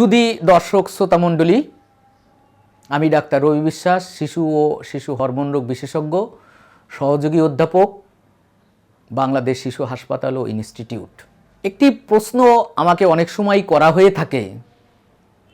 সুদী দর্শক শ্রোতামণ্ডলী, আমি ডাক্তার রবি বিশ্বাস, শিশু ও শিশু হরমোন রোগ বিশেষজ্ঞ, সহযোগী অধ্যাপক, বাংলাদেশ শিশু হাসপাতাল ও ইনস্টিটিউট। একটি প্রশ্ন আমাকে অনেক সময় করা হয়ে থাকে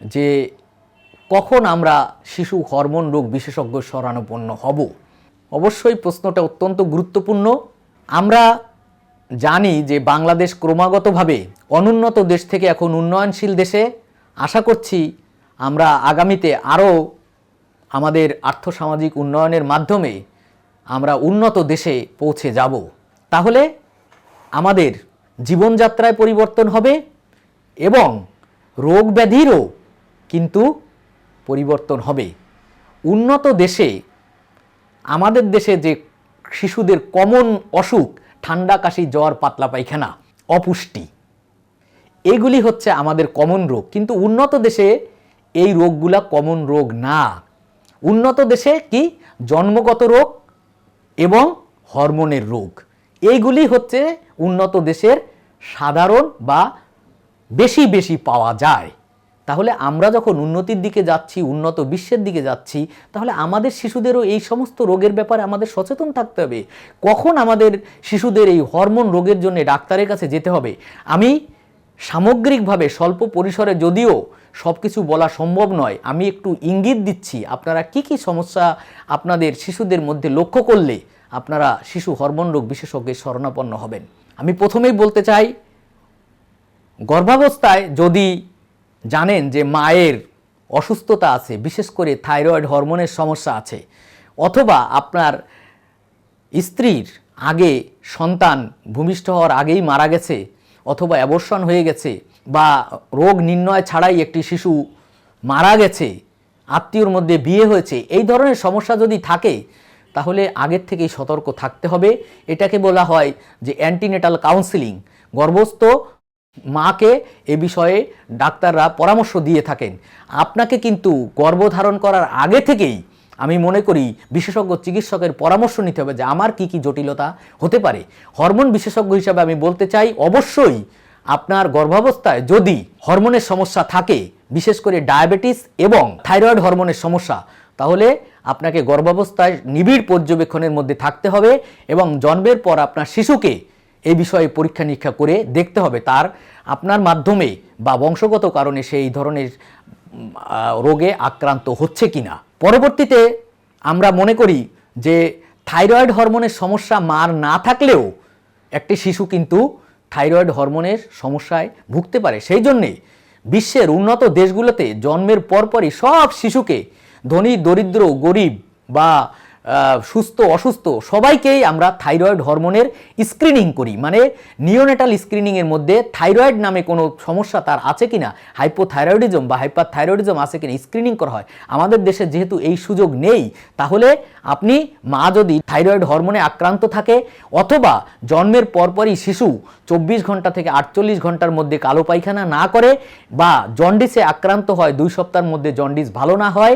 যে, কখন আমরা শিশু হরমোন রোগ বিশেষজ্ঞ শরণাপন্ন হব? অবশ্যই প্রশ্নটা অত্যন্ত গুরুত্বপূর্ণ। আমরা জানি যে বাংলাদেশ ক্রমাগতভাবে অনুন্নত দেশ থেকে এখন উন্নয়নশীল দেশে আশা করছি আমরা আগামীতে আরও আমাদের আর্থসামাজিক উন্নয়নের মাধ্যমে আমরা উন্নত দেশে পৌঁছে যাব। তাহলে আমাদের জীবনযাত্রায় পরিবর্তন হবে এবং রোগ ব্যাধিরও কিন্তু পরিবর্তন হবে। উন্নত দেশে আমাদের দেশে যে শিশুদের কমন অসুখ, ঠান্ডা কাশি, জ্বর, পাতলা পায়খানা, অপুষ্টি এগুলি হচ্ছে আমাদের কমন রোগ। কিন্তু উন্নত দেশে এই রোগগুলা কমন রোগ না। উন্নত দেশে কি? জন্মগত রোগ এবং হরমোনের রোগ। এইগুলি হচ্ছে উন্নত দেশের সাধারণ বা বেশি বেশি পাওয়া যায়। তাহলে আমরা যখন উন্নতির দিকে যাচ্ছি, উন্নত বিশ্বের দিকে যাচ্ছি, তাহলে আমাদের শিশুদেরও এই সমস্ত রোগের ব্যাপারে আমাদের সচেতন থাকতে হবে। কখন আমাদের শিশুদের এই হরমোন রোগের জন্য ডাক্তারের কাছে যেতে হবে? আমি সামগ্রিকভাবে স্বল্প পরিসরে যদিও সব কিছু বলা সম্ভব নয়, আমি একটু ইঙ্গিত দিচ্ছি আপনারা কি কি সমস্যা আপনাদের শিশুদের মধ্যে লক্ষ্য করলে আপনারা শিশু হরমোন রোগ বিশেষজ্ঞের শরণাপন্ন হবেন। আমি প্রথমেই বলতে চাই, গর্ভাবস্থায় যদি জানেন যে মায়ের অসুস্থতা আছে, বিশেষ করে থাইরয়েড হরমোনের সমস্যা আছে, অথবা আপনার স্ত্রীর আগে সন্তান ভূমিষ্ঠ হওয়ার আগেই মারা গেছে অথবা অ্যাবর্ষণ হয়ে গেছে বা রোগ নির্ণয় ছাড়াই একটি শিশু মারা গেছে, আত্মীয়র মধ্যে বিয়ে হয়েছে, এই ধরনের সমস্যা যদি থাকে, তাহলে আগের থেকেই সতর্ক থাকতে হবে। এটাকে বলা হয় যে অ্যান্টিনেটাল কাউন্সিলিং গর্ভস্থ মাকে এ বিষয়ে ডাক্তাররা পরামর্শ দিয়ে থাকেন। আপনাকে কিন্তু গর্ভধারণ করার আগে থেকেই আমি মনে করি বিশেষজ্ঞ চিকিৎসকের পরামর্শ নিতে হবে যে আমার কি কি জটিলতা হতে পারে। হরমোন বিশেষজ্ঞ হিসাবে আমি বলতে চাই, অবশ্যই আপনার গর্ভাবস্থায় যদি হরমোনের সমস্যা থাকে, বিশেষ করে ডায়াবেটিস এবং থাইরয়েড হরমোনের সমস্যা, তাহলে আপনাকে গর্ভাবস্থায় নিবিড় পর্যবেক্ষণের মধ্যে থাকতে হবে এবং জন্মের পর আপনার শিশুকে এই বিষয়ে পরীক্ষা নিরীক্ষা করে দেখতে হবে। তার আপনার মাধ্যমে বা বংশগত কারণে সেই ধরনের রোগে আক্রান্ত হচ্ছে কিনা। পরবর্তীতে আমরা মনে করি যে থাইরয়েড হরমোনের সমস্যা মার না থাকলেও একটি শিশু কিন্তু থাইরয়েড হরমোনের সমস্যায় ভুগতে পারে। সেই জন্যে বিশ্বের উন্নত দেশগুলোতে জন্মের পরপরই সব শিশুকে ধনী, দরিদ্র, গরিব বা সুস্থ, অসুস্থ, সবাইকেই আমরা থাইরয়েড হরমোনের স্ক্রিনিং করি। মানে নিওনেটাল স্ক্রিনিংয়ের মধ্যে থাইরয়েড নামে কোনো সমস্যা তার আছে কিনা হাইপোথাইরয়েডিজম বা হাইপার থাইরয়েডিজম আছে কিনা স্ক্রিনিং করা হয়। আমাদের দেশে যেহেতু এই সুযোগ নেই, তাহলে আপনি মা যদি থাইরয়েড হরমোনে আক্রান্ত থাকে, অথবা জন্মের পরপরই শিশু চব্বিশ ঘণ্টা থেকে আটচল্লিশ ঘণ্টার মধ্যে কালো পায়খানা না করে বা জন্ডিসে আক্রান্ত হয়, দুই সপ্তাহের মধ্যে জন্ডিস ভালো না হয়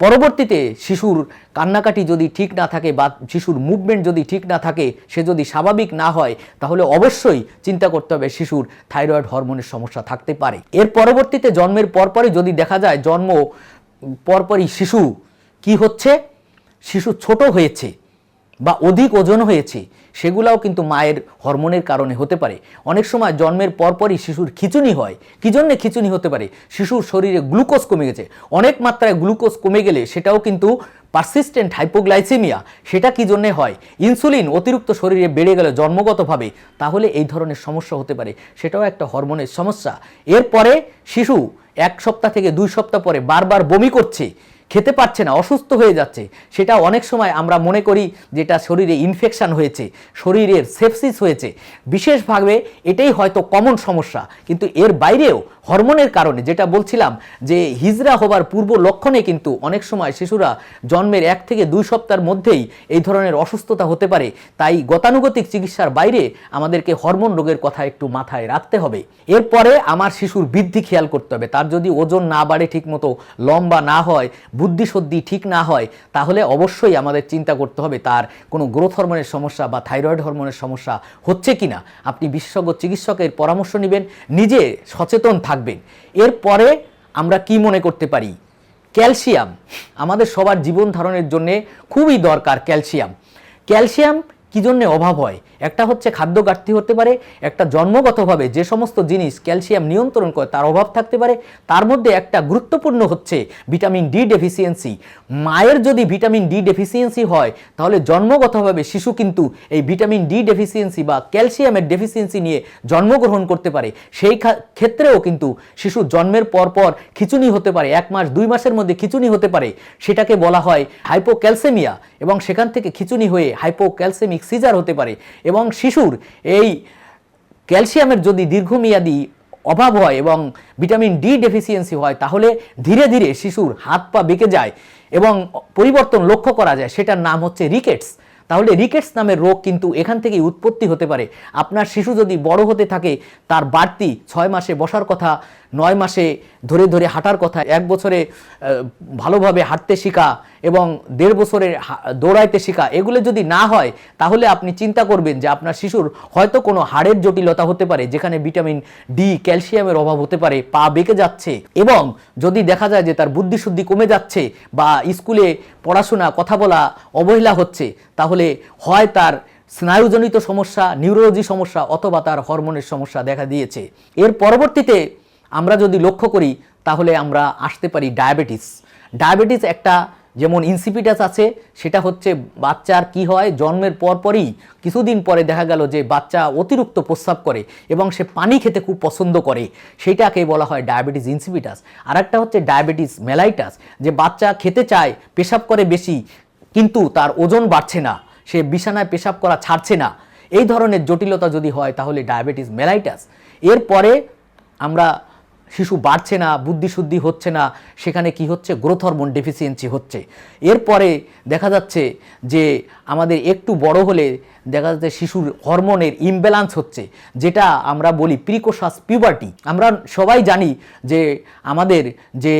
পরবর্তীতে শিশুর কান্নাকাটি যদি ঠিক না থাকে বা শিশুর মুভমেন্ট যদি ঠিক না থাকে, সে যদি স্বাভাবিক না হয়, তাহলে অবশ্যই চিন্তা করতে হবে শিশুর থাইরয়েড হরমোনের সমস্যা থাকতে পারে। এর পরবর্তীতে জন্মের পরপরই যদি দেখা যায় জন্ম, পরপরই শিশু কি হচ্ছে? শিশু ছোট হয়েছে বা অধিক ওজন হয়েছে। সেগুলাও কিন্তু মায়ের হরমোনের কারণে হতে পারে। অনেক সময় জন্মের পরপরই শিশুর খিচুনি হয়। কী জন্যে খিচুনি হতে পারে? শিশুর শরীরে গ্লুকোজ কমে গেছে। অনেক মাত্রায় গ্লুকোজ কমে গেলে সেটাও কিন্তু পারসিস্টেন্ট হাইপোগ্লাইসেমিয়া সেটা কী জন্যে হয়? ইনসুলিন অতিরিক্ত শরীরে বেড়ে গেলে জন্মগতভাবে। তাহলে এই ধরনের সমস্যা হতে পারে। সেটাও একটা হরমোনের সমস্যা। এরপরে শিশু এক সপ্তাহ থেকে দুই সপ্তাহ পরে বারবার বমি করছে। খেতে পারছে না, অসুস্থ হয়ে যাচ্ছে। সেটা অনেক সময় আমরা মনে করি যেটা শরীরে ইনফেকশান হয়েছে, শরীরের সেপসিস হয়েছে। বিশেষভাবে এটাই হয়তো কমন সমস্যা, কিন্তু এর বাইরেও হরমোনের কারণে যেটা বলছিলাম যে হিজরা হবার পূর্ব লক্ষণে কিন্তু অনেক সময় শিশুরা জন্মের এক থেকে দুই সপ্তাহের মধ্যেই এই ধরনের অসুস্থতা হতে পারে। তাই গতানুগতিক চিকিৎসার বাইরে আমাদেরকে হরমোন রোগের কথা একটু মাথায় রাখতে হবে। এরপরে আমার শিশুর বৃদ্ধি খেয়াল করতে হবে। তার যদি ওজন না বাড়ে ঠিকমতো, লম্বা না হয় বুদ্ধিসদ্ধি ঠিক না হয়, তাহলে অবশ্যই আমাদের চিন্তা করতে হবে তার কোনো গ্রোথ হরমোনের সমস্যা বা থাইরয়েড হরমোনের সমস্যা হচ্ছে কিনা। আপনি বিশেষজ্ঞ চিকিৎসকের পরামর্শ নেবেন, নিজে সচেতন থাকবেন। এরপরে আমরা কি মনে করতে পারি? ক্যালসিয়াম। আমাদের সবার জীবন ধারণের জন্য খুবই দরকার ক্যালসিয়াম। ক্যালসিয়াম কী জন্যে অভাব হয়? একটা হচ্ছে খাদ্য ঘাটতি হতে পারে, একটা জন্মগতভাবে যে সমস্ত জিনিস ক্যালসিয়াম নিয়ন্ত্রণ করে তার অভাব থাকতে পারে, তার মধ্যে একটা গুরুত্বপূর্ণ হচ্ছে ভিটামিন ডি ডেফিসিয়েন্সি। মায়ের যদি ভিটামিন ডি ডেফিসিয়েন্সি হয়, তাহলে জন্মগতভাবে শিশু কিন্তু এই ভিটামিন ডি ডেফিসিয়েন্সি বা ক্যালসিয়ামের ডেফিসিয়েন্সি নিয়ে জন্মগ্রহণ করতে পারে। সেই ক্ষেত্রেও কিন্তু শিশু জন্মের পর পর খিচুনি হতে পারে, এক মাস, দুই মাসের মধ্যে খিচুনি হতে পারে। সেটাকে বলা হয় হাইপোক্যালসেমিয়া এবং সেখান থেকে খিচুনি হয়ে হাইপোক্যালসেমিক সিজার হতে পারে। এবং শিশুর এই ক্যালসিয়ামের যদি দীর্ঘমেয়াদী অভাব হয় এবং ভিটামিন ডি ডেফিসিয়েন্সি হয়, তাহলে ধীরে ধীরে শিশুর হাত পা বেঁকে যায় এবং পরিবর্তন লক্ষ্য করা যায়। সেটার নাম হচ্ছে রিকেটস। তাহলে রিকেটস নামের রোগ কিন্তু এখান থেকেই উৎপত্তি হতে পারে। আপনার শিশু যদি বড় হতে থাকে, তার বাড়তি ছয় মাসে বসার কথা নয় মাসে ধরে ধরে হাঁটার কথা, এক বছরে ভালোভাবে হাঁটতে শেখা এবং দেড় বছরে দৌড়াইতে শেখা, এগুলো যদি না হয়, তাহলে আপনি চিন্তা করবেন যে আপনার শিশুর হয়তো কোনো হাড়ের জটিলতা হতে পারে, যেখানে ভিটামিন ডি ক্যালসিয়ামের অভাব হতে পারে, পা বেঁকে যাচ্ছে এবং যদি দেখা যায় যে তার বুদ্ধিশুদ্ধি কমে যাচ্ছে বা স্কুলে পড়াশোনা, কথা বলা অবহেলা হচ্ছে, তাহলে হয় তার স্নায়ুজনিত সমস্যা, নিউরোলজি সমস্যা অথবা তার হরমোনের সমস্যা দেখা দিয়েছে। এর পরবর্তীতে আমরা যদি লক্ষ্য করি, তাহলে আমরা আসতে পারি ডায়াবেটিস। ডায়াবেটিস একটা যেমন ইনসিপিটাস আছে, সেটা হচ্ছে বাচ্চার কি হয়, জন্মের পরপরই কিছুদিন পরে দেখা গেল যে বাচ্চা অতিরিক্ত প্রস্রাব করে এবং সে পানি খেতে খুব পছন্দ করে। সেটাকে বলা হয় ডায়াবেটিস ইনসিপিটাস। আর একটা হচ্ছে ডায়াবেটিস মেলাইটাস, যে বাচ্চা খেতে চায়, পেশাব করে বেশি, কিন্তু তার ওজন বাড়ছে না। সে বিছানায় পেশাব করা ছাড়ছে না। এই ধরনের জটিলতা যদি হয়, তাহলে ডায়াবেটিস মেলাইটাস। এরপরে আমরা শিশু বাড়ছে না বুদ্ধিশুদ্ধি হচ্ছে না, সেখানে কি হচ্ছে? গ্রোথ হরমোন ডেফিসিয়েন্সি হচ্ছে। এরপরে দেখা যাচ্ছে যে আমাদের একটু বড় হলে দেখা যাচ্ছে শিশুর হরমোনের ইমব্যালান্স হচ্ছে, যেটা আমরা বলি প্রিকোশাস পিউবার্টি আমরা সবাই জানি যে আমাদের যে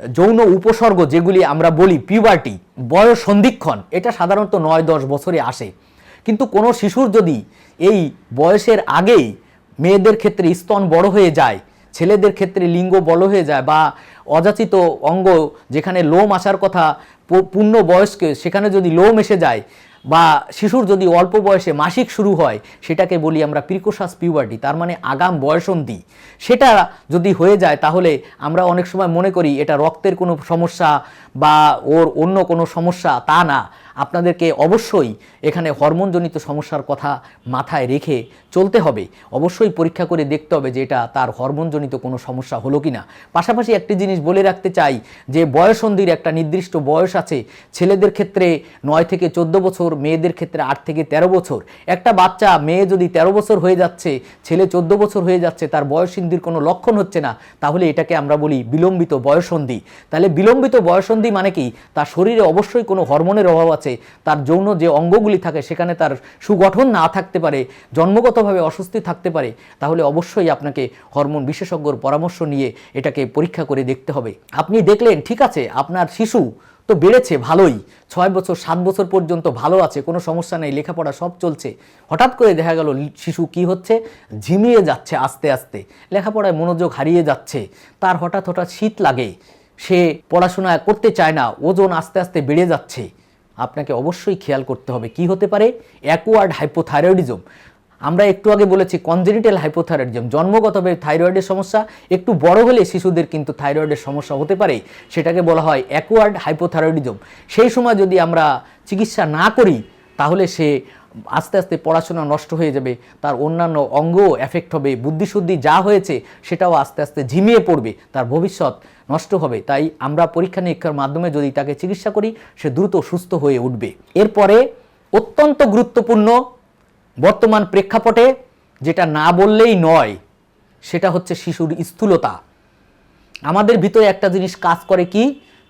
যৌন উপসর্গ যেগুলি আমরা বলি পিউবার্টি বয়স সন্ধিক্ষণ, এটা সাধারণত নয় দশ বছরে আসে। কিন্তু কোনো শিশুর যদি এই বয়সের আগেই মেয়েদের ক্ষেত্রে স্তন বড় হয়ে যায় ছেলেদের ক্ষেত্রে লিঙ্গ বল হয়ে যায় বা অযাচিত অঙ্গ যেখানে লোম আসার কথা পূর্ণ বয়স্কে, সেখানে যদি লোম এসে যায় বা শিশুর যদি অল্প বয়সে মাসিক শুরু হয়, সেটাকে বলি আমরা প্রিকোশাস পিউবার্টি তার মানে আগাম বয়সন্ধি। সেটা যদি হয়ে যায়, তাহলে আমরা অনেক সময় মনে করি এটা রক্তের কোনো সমস্যা বা ওর অন্য কোনো সমস্যা, তা না। আপনাদেরকে অবশ্যই এখানে হরমোনজনিত সমস্যার কথা মাথায় রেখে চলতে হবে। অবশ্যই পরীক্ষা করে দেখতে হবে যে এটা তার হরমোনজনিত কোনো সমস্যা হলো কি না পাশাপাশি একটি জিনিস বলে রাখতে চাই যে বয়সন্ধির একটা নির্দিষ্ট বয়স আছে, ছেলেদের ক্ষেত্রে নয় থেকে চোদ্দ বছর, মেয়েদের ক্ষেত্রে আট থেকে ১৩ বছর। একটা বাচ্চা, মেয়ে যদি ১৩ বছর হয়ে যাচ্ছে, ছেলে চোদ্দ বছর হয়ে যাচ্ছে, তার বয়সন্ধির কোনো লক্ষণ হচ্ছে না, তাহলে এটাকে আমরা বলি বিলম্বিত বয়সন্ধি। তাহলে বিলম্বিত বয়সন্ধি মানে কি? তার শরীরে অবশ্যই কোনো হরমোনের অভাব আছে তার যৌন যে অঙ্গগুলি থাকে সেখানে তার সুগঠন না থাকতে পারে, জন্মগতভাবে অস্বস্তি থাকতে পারে, তাহলে অবশ্যই আপনাকে হরমোন বিশেষজ্ঞর পরামর্শ নিয়ে এটাকে পরীক্ষা করে দেখতে হবে। আপনি দেখলেন, ঠিক আছে, আপনার শিশু তো বেড়েছে ভালোই, ছয় বছর, সাত বছর পর্যন্ত ভালো আছে, কোনো সমস্যা নেই, লেখাপড়া সব চলছে। হঠাৎ করে দেখা গেল, শিশু কি হচ্ছে? ঝিমিয়ে যাচ্ছে আস্তে আস্তে, লেখাপড়ায় মনোযোগ হারিয়ে যাচ্ছে। তার হঠাৎ হঠাৎ শীত লাগে, সে পড়াশোনা করতে চায় না, ওজন আস্তে আস্তে বেড়ে যাচ্ছে। আপনাকে অবশ্যই খেয়াল করতে হবে। কি হতে পারে? অ্যাকোয়ার্ড হাইপোথাইরয়েডিজম আমরা একটু আগে বলেছি কনজেনিটাল হাইপোথাইরয়েডিজম জন্মগতভাবে থাইরয়েডের সমস্যা, একটু বড় হলে শিশুদের কিন্তু থাইরয়েডের সমস্যা হতে পারে। সেটাকে বলা হয় অ্যাকোয়ার্ড হাইপোথাইরয়েডিজম সেই সময় যদি আমরা চিকিৎসা না করি তাহলে সে আস্তে আস্তে পড়াশোনা নষ্ট হয়ে যাবে, তার অন্যান্য অঙ্গও এফেক্ট হবে, বুদ্ধিশুদ্ধি যা হয়েছে সেটাও আস্তে আস্তে ঝিমিয়ে পড়বে, তার ভবিষ্যৎ নষ্ট হবে। তাই আমরা পরীক্ষা নিরীক্ষার মাধ্যমে যদি তাকে চিকিৎসা করি, সে দ্রুত সুস্থ হয়ে উঠবে। এরপরে অত্যন্ত গুরুত্বপূর্ণ বর্তমান প্রেক্ষাপটে যেটা না বললেই নয়, সেটা হচ্ছে শিশুর স্থূলতা। আমাদের ভিতরে একটা জিনিস কাজ করে কি,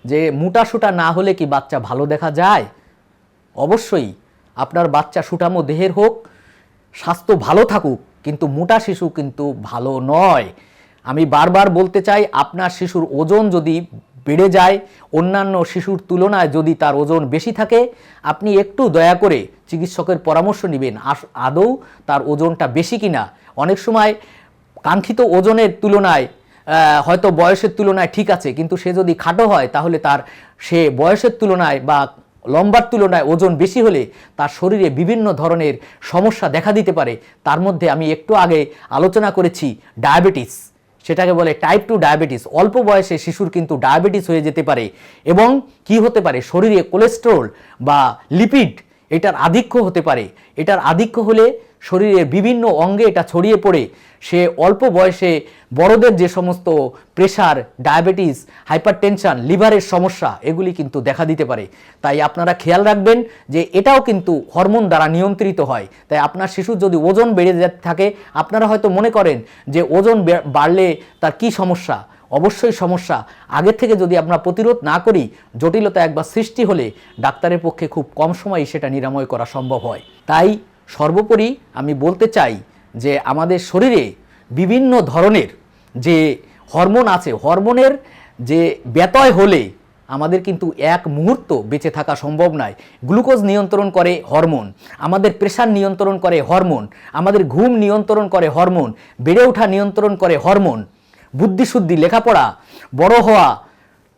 যে মোটা সুটা না হলে কি বাচ্চা ভালো দেখা যায়? অবশ্যই। আপনার বাচ্চা সুটামো দেহের হোক, স্বাস্থ্য ভালো থাকুক, কিন্তু মোটা শিশু কিন্তু ভালো নয়। আমি বারবার বলতে চাই, আপনার শিশুর ওজন যদি বেড়ে যায়, অন্যান্য শিশুর তুলনায় যদি তার ওজন বেশি থাকে, আপনি একটু দয়া করে চিকিৎসকের পরামর্শ নেবেন। আদৌ তার ওজনটা বেশি কিনা? অনেক সময় কাঙ্ক্ষিত ওজনের তুলনায় হয়তো বয়সের তুলনায় ঠিক আছে, কিন্তু সে যদি খাটো হয়, তাহলে তার সে বয়সের তুলনায় বা লম্বার তুলনায় ওজন বেশি হলে তার শরীরে বিভিন্ন ধরনের সমস্যা দেখা দিতে পারে। তার মধ্যে আমি একটু আগে আলোচনা করেছি ডায়াবেটিস। সেটাকে বলে টাইপ টু ডায়াবেটিস। অল্প বয়সে শিশুর কিন্তু ডায়াবেটিস হয়ে যেতে পারে এবং কি হতে পারে? শরীরে কোলেস্ট্রল বা লিপিড এটার আধিক্য হতে পারে। এটার আধিক্য হলে শরীরের বিভিন্ন অঙ্গে এটা ছড়িয়ে পড়ে। সে অল্প বয়সে বড়দের যে সমস্ত প্রেশার ডায়াবেটিস হাইপারটেনশন লিভারের সমস্যা, এগুলি কিন্তু দেখা দিতে পারে। তাই আপনারা খেয়াল রাখবেন যে এটাও কিন্তু হরমোন দ্বারা নিয়ন্ত্রিত হয়। তাই আপনার শিশুর যদি ওজন বেড়ে যেতে থাকে, আপনারা হয়তো মনে করেন যে ওজন বাড়লে তার কি সমস্যা? অবশ্যই সমস্যা। আগের থেকে যদি আমরা প্রতিরোধ না করি, জটিলতা একবার সৃষ্টি হলে ডাক্তারের পক্ষে খুব কম সময়ে সেটা নিরাময় করা সম্ভব হয়। তাই সর্বোপরি আমি বলতে চাই যে আমাদের শরীরে বিভিন্ন ধরনের যে হরমোন আছে, হরমোনের যে ব্যতয় হলে আমাদের কিন্তু এক মুহূর্ত বেঁচে থাকা সম্ভব নয়। গ্লুকোজ নিয়ন্ত্রণ করে হরমোন, আমাদের প্রেশার নিয়ন্ত্রণ করে হরমোন, আমাদের ঘুম নিয়ন্ত্রণ করে হরমোন, বেড়ে ওঠা নিয়ন্ত্রণ করে হরমোন বুদ্ধিশুদ্ধি, লেখাপড়া, বড় হওয়া,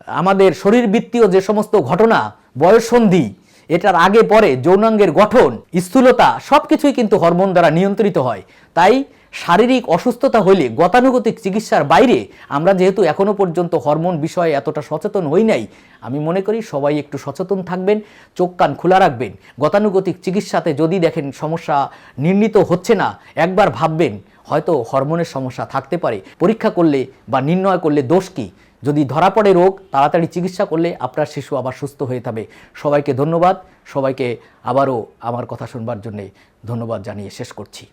আমাদের শরীরবৃত্তীয় যে সমস্ত ঘটনা, বয়সন্ধি, এটার আগে পরে যৌনাঙ্গের গঠন, স্থূলতা সব কিছুই কিন্তু হরমোন দ্বারা নিয়ন্ত্রিত হয়। তাই শারীরিক অসুস্থতা হলে গতানুগতিক চিকিৎসার বাইরে আমরা যেহেতু এখনও পর্যন্ত হরমোন বিষয়ে এতটা সচেতন হই নাই, আমি মনে করি সবাই একটু সচেতন থাকবেন, চোখ কান খোলা রাখবেন। গতানুগতিক চিকিৎসাতে যদি দেখেন সমস্যা নির্ণীত হচ্ছে না, একবার ভাববেন হয়তো হরমোনের সমস্যা থাকতে পারে। পরীক্ষা করলে বা নির্ণয় করলে দোষ কী? যদি ধরা পড়ে রোগ, তাড়াতাড়ি চিকিৎসা করলে আপনার শিশু আবার সুস্থ হয়ে যাবে। সবাইকে ধন্যবাদ। সবাইকে আবারও আমার কথা শুনবার জন্যে ধন্যবাদ জানিয়ে শেষ করছি।